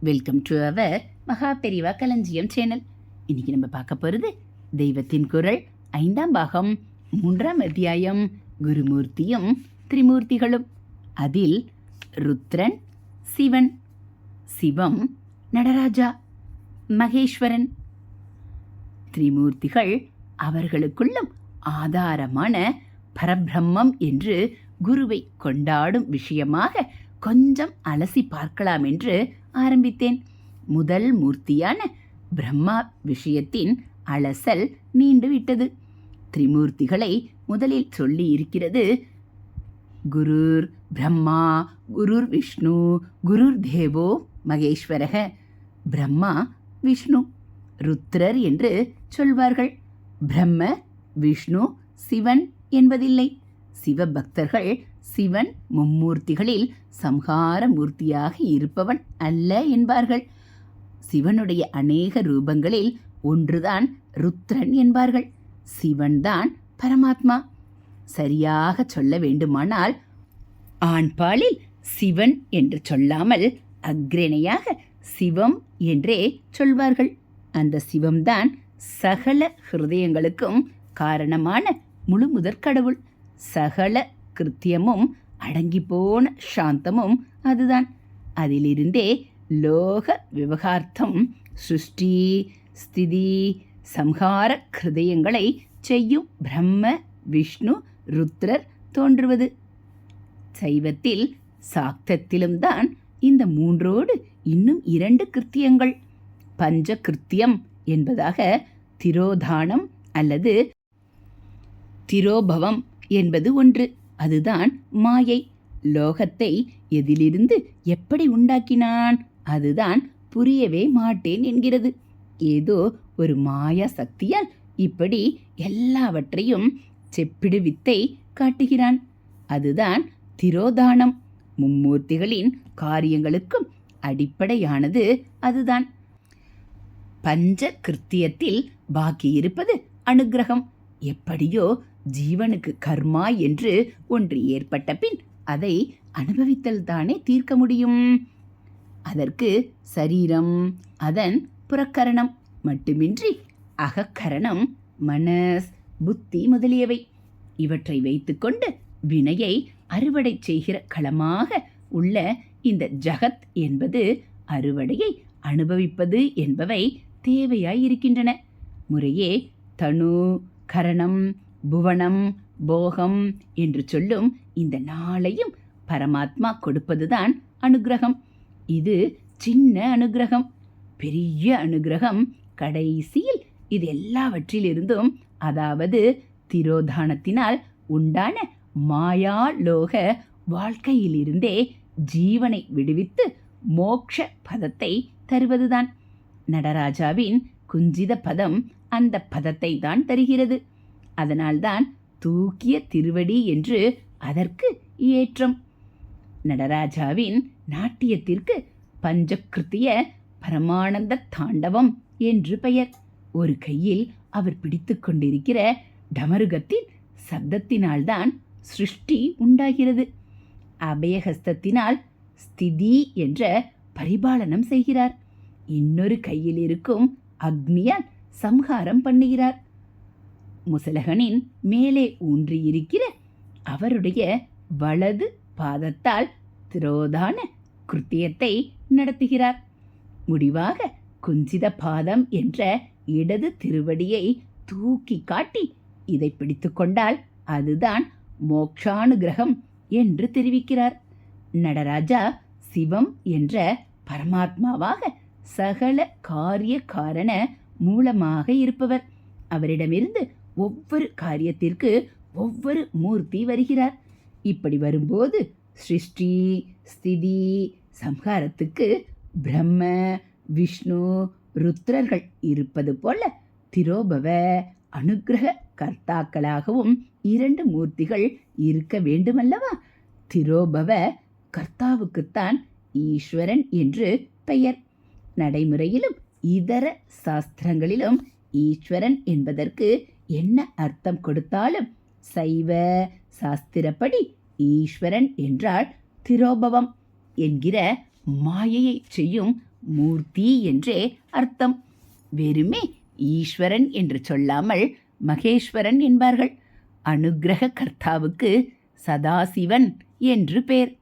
Welcome to our மகா பெரிவா களஞ்சியம் channel இன்னைக்கு நம்ம பார்க்க போகிறது தெய்வத்தின் குரல் ஐந்தாம் பாகம் மூன்றாம் அத்தியாயம் குருமூர்த்தியும் திரிமூர்த்திகளும். அதில் ருத்ரன் சிவன் சிவம் நடராஜா மகேஸ்வரன். திரிமூர்த்திகள் அவர்களுக்குள்ளும் ஆதாரமான பரபிரம்மம் என்று குருவை கொண்டாடும் விஷயமாக கொஞ்சம் அலசி பார்க்கலாம் என்று ஆரம்பித்தேன். முதல் மூர்த்தியான பிரம்மா விஷயத்தின் அலசல் நீண்டுவிட்டது திரிமூர்த்திகளை முதலில் சொல்லி இருக்கிறது குருர் பிரம்மா குருர் விஷ்ணு குருர் தேவோ மகேஸ்வரக பிரம்மா விஷ்ணு ருத்ரர் என்று சொல்வார்கள். பிரம்ம விஷ்ணு சிவன் என்பதில்லை. சிவபக்தர்கள் சிவன் மும்மூர்த்திகளில் சம்ஹார மூர்த்தியாக இருப்பவன் அல்ல என்பார்கள். சிவனுடைய அநேக ரூபங்களில் ஒன்றுதான் ருத்ரன் என்பார்கள். சிவன்தான் பரமாத்மா. சரியாக சொல்ல வேண்டுமானால் ஆண்பாலில் சிவன் என்று சொல்லாமல் அக்ரணையாக சிவம் என்றே சொல்வார்கள். அந்த சிவம்தான் சகல ஹிருதயங்களுக்கும் காரணமான முழு முதற்கடவுள் சகல கிருத்தியமும் அடங்கிப்போன போன சாந்தமும் அதுதான். அதிலிருந்தே லோக விவகார்த்தம் சிருஷ்டி ஸ்திதி சம்ஹார கிருதயங்களை செய்யும் பிரம்ம விஷ்ணு ருத்ரர் தோன்றுவது. சைவத்தில் சாக்தத்திலும் தான் இந்த மூன்றோடு இன்னும் இரண்டு கிருத்தியங்கள். பஞ்ச கிருத்தியம் என்பதாக திரோதானம் அல்லது திரோபவம் என்பது ஒன்று. அதுதான் மாயை. லோகத்தை எதிலிருந்து எப்படி உண்டாக்கினான்? அதுதான் புரியவே மாட்டேன் என்கிறது. ஏதோ ஒரு மாயா சக்தியால் இப்படி எல்லாவற்றையும் செப்பிடு வித்தை காட்டுகிறான். அதுதான் திரோதானம். மும்மூர்த்திகளின் காரியங்களுக்கும் அடிப்படையானது அதுதான். பஞ்ச கிருத்தியத்தில் பாக்கி இருப்பது அனுக்கிரகம் எப்படியோ ஜீவனுக்கு கர்மா என்று ஒன்று ஏற்பட்ட பின் அதை அனுபவித்தல் தானே தீர்க்க முடியும். அதற்கு சரீரம் அதன் புறக்கரணம் மட்டுமின்றி அகக்கரணம் மனஸ் புத்தி முதலியவை. இவற்றை வைத்துக்கொண்டு வினையை அறுவடை செய்கிற களமாக உள்ள இந்த ஜகத் என்பது அறுவடையை அனுபவிப்பது என்பவை தேவையாய் இருக்கின்றன முறையே தனு கரணம் புவனம் போகம் என்று சொல்லும் இந்த நாளையும் பரமாத்மா கொடுப்பதுதான் அனுகிரகம். இது சின்ன அனுகிரகம் பெரிய அனுகிரகம். கடைசியில் இது எல்லாவற்றிலிருந்தும் அதாவது திரோதானத்தினால் உண்டான மாயாலோக வாழ்க்கையிலிருந்தே ஜீவனை விடுவித்து மோக்ஷ பதத்தை தருவதுதான். நடராஜாவின் குஞ்சித பதம் அந்த பதத்தை தான் தருகிறது. அதனால்தான் தூக்கிய திருவடி என்று அதற்கு ஏற்றம். நடராஜாவின் நாட்டியத்திற்கு பஞ்சகிருத்திய பரமானந்த தாண்டவம் என்று பெயர். ஒரு கையில் அவர் பிடித்து கொண்டிருக்கிற டமருகத்தின் சப்தத்தினால்தான் சிருஷ்டி உண்டாகிறது. அபயஹஸ்தத்தினால் ஸ்திதி என்ற பரிபாலனம் செய்கிறார். இன்னொரு கையில் இருக்கும் அக்னியால் சம்ஹாரம் பண்ணுகிறார். முசலகனின் மேலே ஊன்றியிருக்கிற அவருடைய வலது பாதத்தால் திரோதான கிருத்தியத்தை நடத்துகிறார். முடிவாக குஞ்சித பாதம் என்ற இடது திருவடியை தூக்கி காட்டி இதை பிடித்து கொண்டால் அதுதான் மோக்ஷானுகிரகம் என்று தெரிவிக்கிறார். நடராஜா சிவம் என்ற பரமாத்மாவாக சகல காரிய காரண மூலமாக இருப்பவர். அவரிடமிருந்து ஒவ்வொரு காரியத்திற்கு ஒவ்வொரு மூர்த்தி வருகிறார். இப்படி வரும்போது சிருஷ்டி ஸ்திதி சம்ஹாரத்துக்கு பிரம்ம விஷ்ணு ருத்ரர்கள் இருப்பது போல திரோபவ அனுகிரக கர்த்தாக்களாகவும் இரண்டு மூர்த்திகள் இருக்க வேண்டுமல்லவா? திரோபவ கர்த்தாவுக்குத்தான் ஈஸ்வரன் என்று பெயர். நடைமுறையிலும் இதர சாஸ்திரங்களிலும் ஈஸ்வரன் என்பதற்கு என்ன அர்த்தம் கொடுத்தாலும் சைவ சாஸ்திரப்படி ஈஸ்வரன் என்றால் திரோபவம் என்கிற மாயையை செய்யும் மூர்த்தி என்றே அர்த்தம். வெறுமே ஈஸ்வரன் என்று சொல்லாமல் மகேஸ்வரன் என்பார்கள். அனுகிரக கர்த்தாவுக்கு சதாசிவன் என்று பேர்.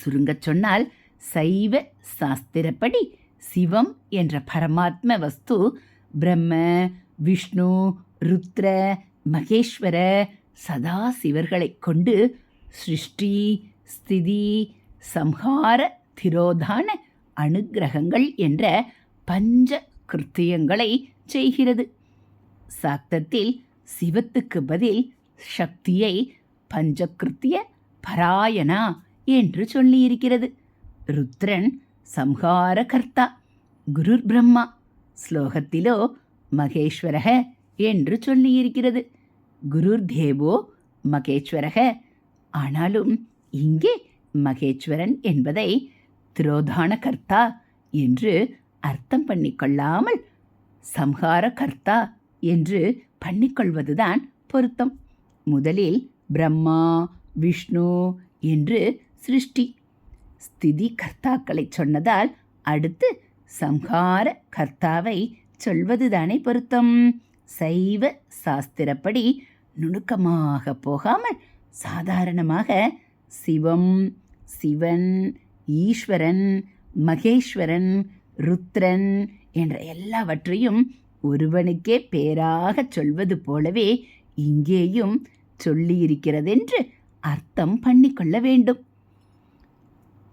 சுருங்கச் சொன்னால் சைவ சாஸ்திரப்படி சிவம் என்ற பரமாத்ம வஸ்து பிரம்ம விஷ்ணு ருத்ர மகேஸ்வர சதாசிவர்களைக் கொண்டு சிருஷ்டி ஸ்திதி சம்ஹார திரோதான அனுக்கிரகங்கள் என்ற பஞ்ச கிருத்தியங்களை செய்கிறது. சாக்தத்தில் சிவத்துக்கு பதில் சக்தியை பஞ்சகிருத்திய பராயணா என்று சொல்லியிருக்கிறது. ருத்ரன் சம்ஹார கர்த்தா குருர் பிரம்மா ஸ்லோகத்திலோ மகேஸ்வரக என்று சொல்லியிருக்கிறது குருர் தேவோ மகேஸ்வரக ஆனாலும் இங்கே மகேஸ்வரன் என்பதை திரோதான கர்த்தா என்று அர்த்தம் பண்ணிக்கொள்ளாமல் சம்ஹார கர்த்தா என்று பண்ணிக்கொள்வதுதான் பொருத்தம் முதலில் பிரம்மா விஷ்ணு என்று சிருஷ்டி ஸ்திதி கர்த்தாக்களை சொன்னதால் அடுத்து சம்ஹார கர்த்தாவை சொல்வதுதானே பொருத்தம். சைவ சாஸ்திரப்படி நுணுக்கமாக போகாமல் சாதாரணமாக சிவம் சிவன் ஈஸ்வரன் மகேஸ்வரன் ருத்ரன் என்ற எல்லாவற்றையும் ஒருவனுக்கே பேராகச் சொல்வது போலவே இங்கேயும் சொல்லியிருக்கிறதென்று அர்த்தம் பண்ணிக்கொள்ள வேண்டும்.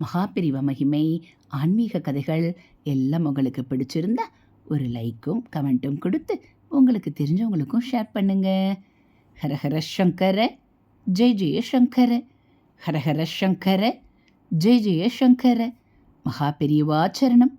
மகாபிரிவ மகிமை ஆன்மீக கதைகள் எல்லாம் உங்களுக்கு பிடிச்சிருந்தா ஒரு லைக்கும் கமெண்ட்டும் கொடுத்து உங்களுக்கு தெரிஞ்சவங்களுக்கும் ஷேர் பண்ணுங்க. ஹரஹர சங்கர ஜெய் ஜெய சங்கர. ஹரஹர சங்கர ஜெய் ஜெய சங்கர. மகாபெரிவாச்சரணம்.